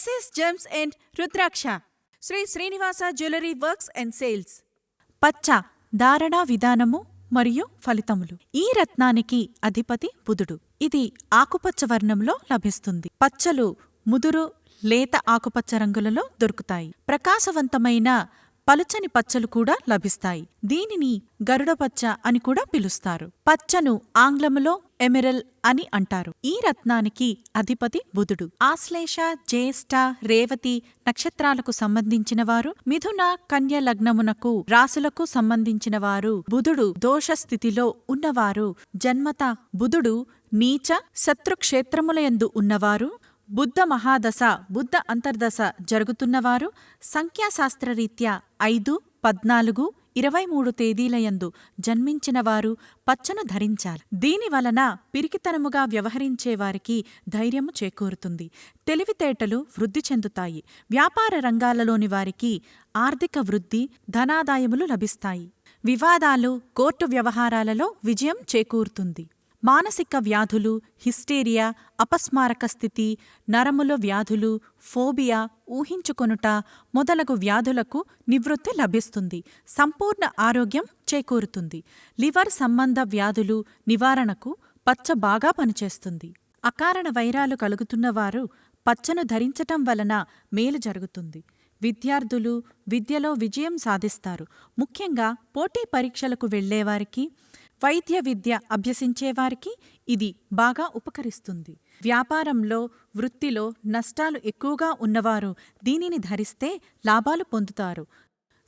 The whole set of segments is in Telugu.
SS gems and Rudraksha Sri Srinivasa jewellery works and sales. పచ్చ ధారణ విధానము మరియు ఫలితములు. ఈ రత్నానికి అధిపతి బుధుడు. ఇది ఆకుపచ్చ వర్ణంలో లభిస్తుంది. పచ్చలు ముదురు లేత ఆకుపచ్చ రంగులలో దొరుకుతాయి. ప్రకాశవంతమైన పలుచని పచ్చలు కూడా లభిస్తాయి. దీనిని గరుడపచ్చ అని కూడా పిలుస్తారు. పచ్చను ఆంగ్లములో ఎమెరల్ అని అంటారు. ఈ రత్నానికి అధిపతి బుధుడు. ఆశ్లేష జ్యేష్ఠ రేవతి నక్షత్రాలకు సంబంధించిన వారు మిథున కన్య లగ్నమునకు రాసులకు సంబంధించిన వారు బుధుడు దోషస్థితిలో ఉన్నవారు జన్మత బుధుడు నీచ శత్రుక్షేత్రములయందు ఉన్నవారు బుద్ధ మహాదశ బుద్ధ అంతర్దశ జరుగుతున్నవారు సంఖ్యాశాస్త్రరీత్యా ఐదు పద్నాలుగు ఇరవై మూడు తేదీలయందు జన్మించినవారు పచ్చను ధరించాలి. దీనివలన పిరికితనముగా వ్యవహరించేవారికి ధైర్యము చేకూరుతుంది. తెలివితేటలు వృద్ధి చెందుతాయి. వ్యాపార రంగాలలోని వారికి ఆర్థిక వృద్ధి ధనాదాయములు లభిస్తాయి. వివాదాలు కోర్టు వ్యవహారాలలో విజయం చేకూరుతుంది. మానసిక వ్యాధులు హిస్టీరియా అపస్మారక స్థితి నరముల వ్యాధులు ఫోబియా ఊహించుకొనుట మొదలగు వ్యాధులకు నివృత్తి లభిస్తుంది. సంపూర్ణ ఆరోగ్యం చేకూరుతుంది. లివర్ సంబంధ వ్యాధులు నివారణకు పచ్చ బాగా పనిచేస్తుంది. అకారణ వైరాలు కలుగుతున్నవారు పచ్చను ధరించటం వలన మేలు జరుగుతుంది. విద్యార్థులు విద్యలో విజయం సాధిస్తారు. ముఖ్యంగా పోటీ పరీక్షలకు వెళ్ళేవారికి వైద్య విద్య అభ్యసించేవారికి ఇది బాగా ఉపకరిస్తుంది. వ్యాపారంలో వృత్తిలో నష్టాలు ఎక్కువగా ఉన్నవారు దీనిని ధరిస్తే లాభాలు పొందుతారు.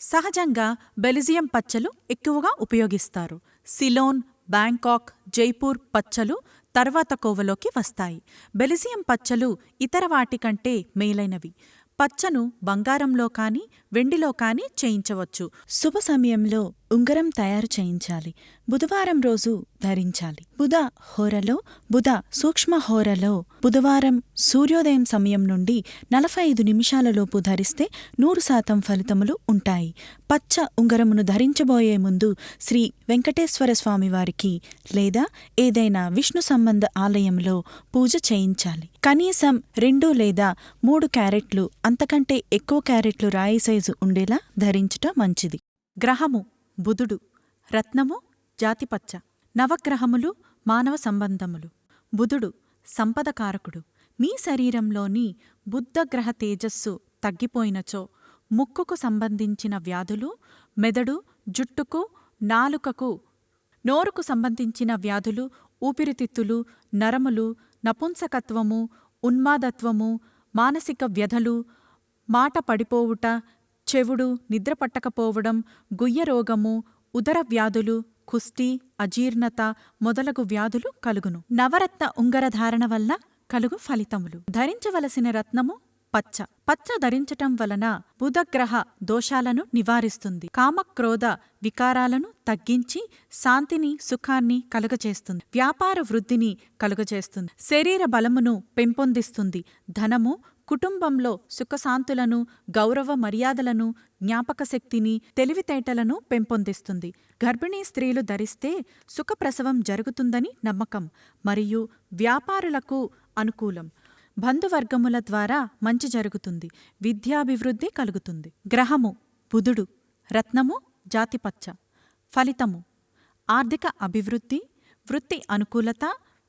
సహజంగా బెలిజియం పచ్చలు ఎక్కువగా ఉపయోగిస్తారు. సిలోన్ బ్యాంకాక్ జైపూర్ పచ్చలు తర్వాత కోవలోకి వస్తాయి. బెలిజియం పచ్చలు ఇతర వాటికంటే మేలైనవి. పచ్చను బంగారంలో కానీ వెండిలో కానీ చేయించవచ్చు. శుభ సమయంలో ఉంగరం తయారు చేయించాలి. బుధవారం రోజు ధరించాలి. బుధ హోరలో బుధ సూక్ష్మ హోరలో బుధవారం సూర్యోదయం సమయం నుండి నలభై ఐదు నిమిషాలలోపు ధరిస్తే నూరు శాతం ఫలితములు ఉంటాయి. పచ్చ ఉంగరమును ధరించబోయే ముందు శ్రీ వెంకటేశ్వర స్వామివారికి లేదా ఏదైనా విష్ణు సంబంధ ఆలయంలో పూజ చేయించాలి. కనీసం రెండు లేదా మూడు క్యారెట్లు అంతకంటే ఎక్కువ క్యారెట్లు రాయి సైజు ఉండేలా ధరించుట మంచిది. గ్రహము బుధుడు రత్నము జాతిపచ్చ నవగ్రహములు మానవ సంబంధములు. బుధుడు సంపదకారకుడు. మీ శరీరంలోని బుద్ధగ్రహ తేజస్సు తగ్గిపోయినచో ముక్కుకు సంబంధించిన వ్యాధులు మెదడు జుట్టుకు నాలుకకు నోరుకు సంబంధించిన వ్యాధులు ఊపిరితిత్తులు నరములు నపుంసకత్వము ఉన్మాదత్వము మానసిక వ్యధలు మాట పడిపోవుట చెవుడు నిద్రపట్టకపోవడం గుయ్యరోగము ఉదర వ్యాధులు కుష్టి అజీర్ణత మొదలగు వ్యాధులు కలుగును. నవరత్న ఉంగరధారణ వల్ల కలుగు ఫలితములు. ధరించవలసిన రత్నము పచ్చ. పచ్చ ధరించటం వలన బుధగ్రహ దోషాలను నివారిస్తుంది. కామక్రోధ వికారాలను తగ్గించి శాంతిని సుఖాన్ని కలుగచేస్తుంది. వ్యాపార వృద్ధిని కలుగచేస్తుంది. శరీర బలమును పెంపొందిస్తుంది. ధనము కుటుంబంలో సుఖశాంతులను గౌరవ మర్యాదలను జ్ఞాపకశక్తిని తెలివితేటలను పెంపొందిస్తుంది. గర్భిణీ స్త్రీలు ధరిస్తే సుఖప్రసవం జరుగుతుందని నమ్మకం మరియు వ్యాపారులకు అనుకూలం. బంధువర్గముల ద్వారా మంచి జరుగుతుంది. విద్యాభివృద్ధి కలుగుతుంది. గ్రహము బుధుడు రత్నము జాతిపచ్చ. ఫలితము ఆర్థిక అభివృద్ధి వృత్తి అనుకూలత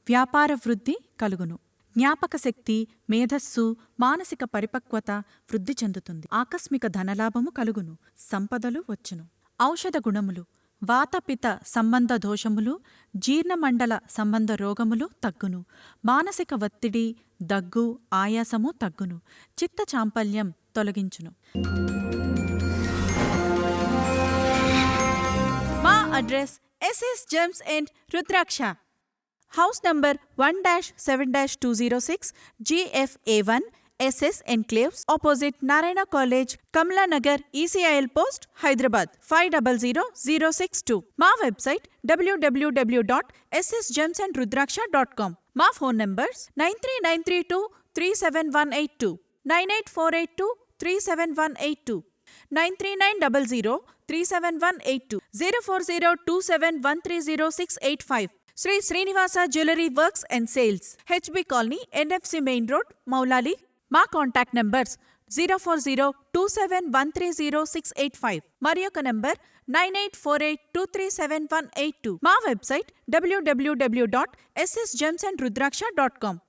వ్యాపార వృద్ధి కలుగును. జ్ఞాపకశక్తి మేధస్సు మానసిక పరిపక్వత వృద్ధి చెందుతుంది. ఆకస్మిక ధనలాభము కలుగును సంపదలు వచ్చును. ఔషధ గుణములు వాతపిత సంబంధ దోషములు జీర్ణమండల సంబంధ రోగములు తగ్గును. మానసిక ఒత్తిడి దగ్గు ఆయాసము తగ్గును. చిత్త చాంపల్యం తొలగించును. మా address SS gems and Rudraksha. House number 1 7 206 GFA1 SS Enclaves opposite Narayana College, Kamla Nagar, ECIL Post, Hyderabad 500062. My website www.ssgemsandrudraksha.com. My phone numbers 93932 37182, 98482 37182. 93900 37182 04027130685 Sri Srinivasa jewellery works and sales HB colony NFC main road Moulali. మా contact numbers zero four zero two seven one three zero six eight five మరి యొక్క number nine eight four eight two three seven one eight two. మా website WWW dot SS gems and Rudraksha dot com.